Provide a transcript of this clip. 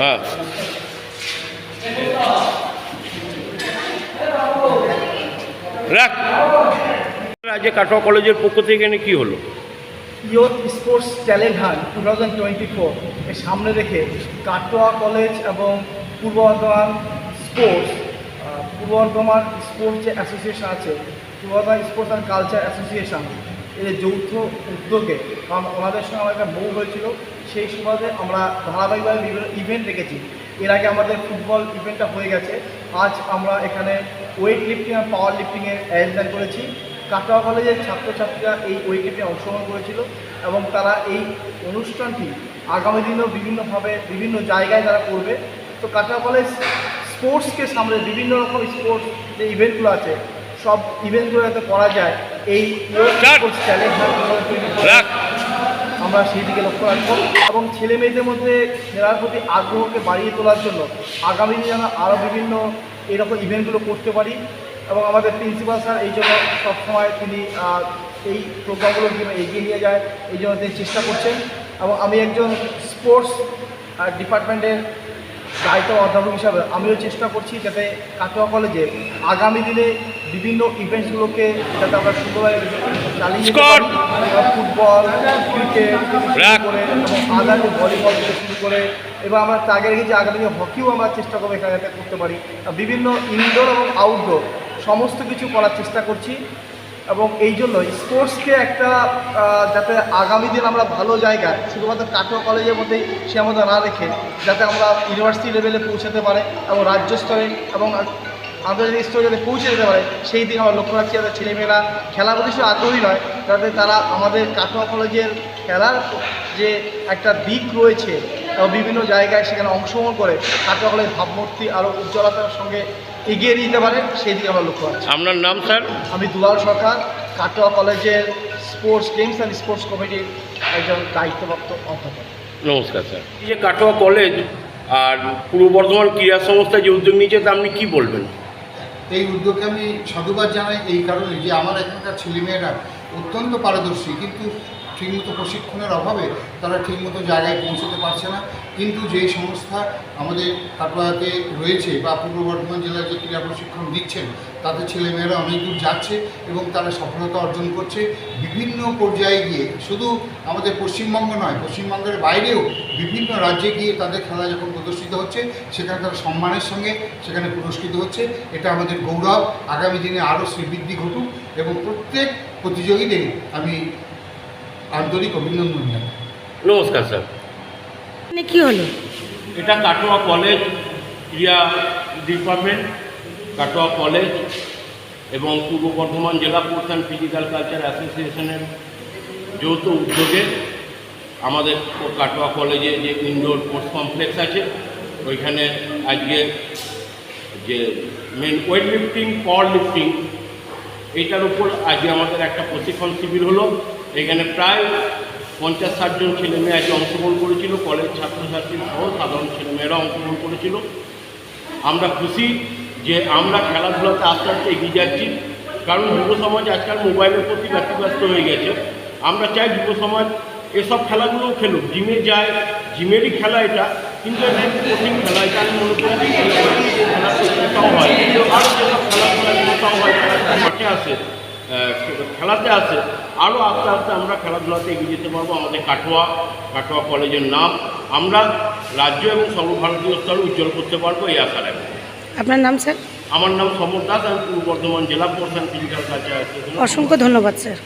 হ্যাঁ। কাটোয়া কলেজের পক্ষ থেকে এখানে কি হলো? Youth sports talent hunt two thousand twenty four. এর সামনে রেখে কাটোয়া কলেজ এবং পূর্ব বর্ধমান স্পোর্টস পূর্ব বর্ধমান স্পোর্টস যে অ্যাসোসিয়েশন আছে, Purba Bardhaman sports and culture association এর যৌথ উদ্যোগে কারণ ওনাদের সঙ্গে আমার একটা বউ হয়েছিল, সেই সুবাদে আমরা ধারাবাহিকভাবে বিভিন্ন ইভেন্ট রেখেছি এর আগে আমাদের ফুটবল ইভেন্টটা হয়ে গেছে। আজ আমরা এখানে ওয়েট লিফটিং আর পাওয়ার লিফটিংয়ের অ্যারেঞ্জমেন্ট করেছি। কাটোয়া কলেজের ছাত্রছাত্রীরা এই ওয়েটিতে অংশগ্রহণ করেছিল এবং তারা এই অনুষ্ঠানটি আগামী দিনেও বিভিন্নভাবে বিভিন্ন জায়গায় তারা করবে। তো কাটোয়া কলেজ স্পোর্টসকে সামনে বিভিন্ন রকম স্পোর্টস যে ইভেন্টগুলো আছে, সব ইভেন্টগুলো যাতে করা যায় এই আমরা সেই দিকে লক্ষ্য রাখব। এবং ছেলে মেয়েদের মধ্যে খেলার প্রতি আগ্রহকে বাড়িয়ে তোলার জন্য আগামী দিনে আমরা আরও বিভিন্ন এরকম ইভেন্টগুলো করতে পারি। এবং আমাদের প্রিন্সিপাল স্যার এই জন্য সবসময় তিনি এই প্রোগ্রামগুলো কীভাবে এগিয়ে নিয়ে যায় এই জন্য তিনি চেষ্টা করছেন। এবং আমি একজন স্পোর্টস ডিপার্টমেন্টের দায়িত্ব অধ্যাপক হিসাবে আমিও চেষ্টা করছি যাতে কাটোয়া কলেজে আগামী দিনে বিভিন্ন ইভেন্টসগুলোকে যাতে আমরা সুন্দরভাবে চালিয়ে! ফুটবল ক্রিকেট করে এবং আদার ভলিবল থেকে শুরু করে এবং আমরা টার্গেট রেখেছি আগামী দিনে হকিও আমরা চেষ্টা করব এখানে যাতে করতে পারি। বিভিন্ন ইনডোর এবং আউটডোর সমস্ত কিছু করার চেষ্টা করছি। এবং এই জন্য স্পোর্টসকে একটা যাতে আগামী দিন আমরা ভালো জায়গায় শুধুমাত্র কাটোয়া কলেজের মধ্যেই সীমাবদ্ধ না রেখে যাতে আমরা ইউনিভার্সিটি লেভেলে পৌঁছাতে পারে এবং রাজ্য স্তরে এবং আন্তর্জাতিক স্তরে যাতে পৌঁছে যেতে পারে সেই দিকে আমরা লক্ষ্য রাখছি যাতে ছেলেমেয়েরা খেলা প্রতি শুধু আগ্রহী নয় যাতে তারা আমাদের কাটোয়া কলেজের খেলার যে একটা দিক রয়েছে এবং বিভিন্ন জায়গায় সেখানে অংশগ্রহণ করে কাটোয়া কলেজ ভাবমূর্তি আরও উজ্জ্বলতার সঙ্গে এগিয়ে নিয়ে যেতে পারে সেই দিকে আমরা লক্ষ্য রাখছি। আপনার নাম স্যার? আমি দুলাল সরকার কাটোয়া কলেজের স্পোর্টস গেমস অ্যান্ড স্পোর্টস কমিটির একজন দায়িত্বপ্রাপ্ত অধ্যাপক। নমস্কার স্যার। এই যে কাটোয়া কলেজ আর পূর্ব বর্ধমান ক্রীড়া সংস্থা যে উদ্যোগ নিয়েছে তা আপনি কী বলবেন? এই উদ্যোগকে আমি সাধুবাদ জানাই এই কারণে যে আমার এখানকার ছেলেমেয়েরা অত্যন্ত পারদর্শী। কিন্তু ঠিকমতো প্রশিক্ষণের অভাবে তারা ঠিকমতো জায়গায় পৌঁছতে পারছে না। কিন্তু যেই সংস্থা আমাদের কাটোয়াতে রয়েছে বা পূর্ব বর্ধমান জেলায় যে ক্রীড়া প্রশিক্ষণ দিচ্ছেন, তাতে ছেলেমেয়েরা অনেক দূর যাচ্ছে এবং তারা সফলতা অর্জন করছে। বিভিন্ন পর্যায়ে গিয়ে, শুধু আমাদের পশ্চিমবঙ্গ নয়, পশ্চিমবঙ্গের বাইরেও বিভিন্ন রাজ্যে গিয়ে তাদের খেলা যখন প্রদর্শিত হচ্ছে, সেখানে তারা সম্মানের সঙ্গে সেখানে পুরস্কৃত হচ্ছে। এটা আমাদের গৌরব। আগামী দিনে আরও শ্রীবৃদ্ধি ঘটুক এবং প্রত্যেক প্রতিযোগীদের আমি আন্তরিক অভিনন্দন জানাই নমস্কার স্যার। মানে কি হলো? এটা কাটোয়া কলেজ ক্রীড়া ডিপার্টমেন্ট কাটোয়া কলেজ এবং পূর্ব বর্ধমান জেলা অ্যান্ড ফিজিক্যাল কালচার অ্যাসোসিয়েশনের যৌথ উদ্যোগে আমাদের কাটোয়া কলেজে যে ইনডোর স্পোর্টস কমপ্লেক্স আছে ওইখানে আজকে যে main weight lifting power lifting এইটার উপর আজকে আমাদের একটা প্রশিক্ষণ শিবির হলো। এখানে প্রায় পঞ্চাশ ষাটজন ছেলে মেয়ে আজকে অংশগ্রহণ করেছিল, কলেজ ছাত্রছাত্রী সহ সাধারণ ছেলেমেয়েরা অংশগ্রহণ করেছিল। আমরা খুশি যে আমরা খেলাধুলাতে আস্তে আস্তে এগিয়ে যাচ্ছি, কারণ যুব সমাজ আজকাল মোবাইলের প্রতি ব্যতিব্যস্ত হয়ে গেছে। আমরা চাই যুব সমাজ এসব খেলাগুলোও খেলুক, জিমে যায়, জিমেরই খেলা এটা, কিন্তু এটা কঠিন খেলা, এটা আমি মনে করি খেলা হয়। আরও যেসব খেলাধুলাগুলোটাও হয় মাঠে আসে। খেলাতে আছে। আরও আস্তে আস্তে আমরা খেলাধুলাতে এগিয়ে যেতে পারব। আমাদের কাটোয়া কাটোয়া কলেজের নাম আমরা রাজ্য এবং সর্বভারতীয় স্তরে উজ্জ্বল করতে পারব এই আশা রাখব। আপনার নাম স্যার? আমার নাম সমর দাস আমি পূর্ব বর্ধমান জেলা প্রধান ফিজিক্যাল অ্যাসোসিয়েশন অসংখ্য ধন্যবাদ স্যার।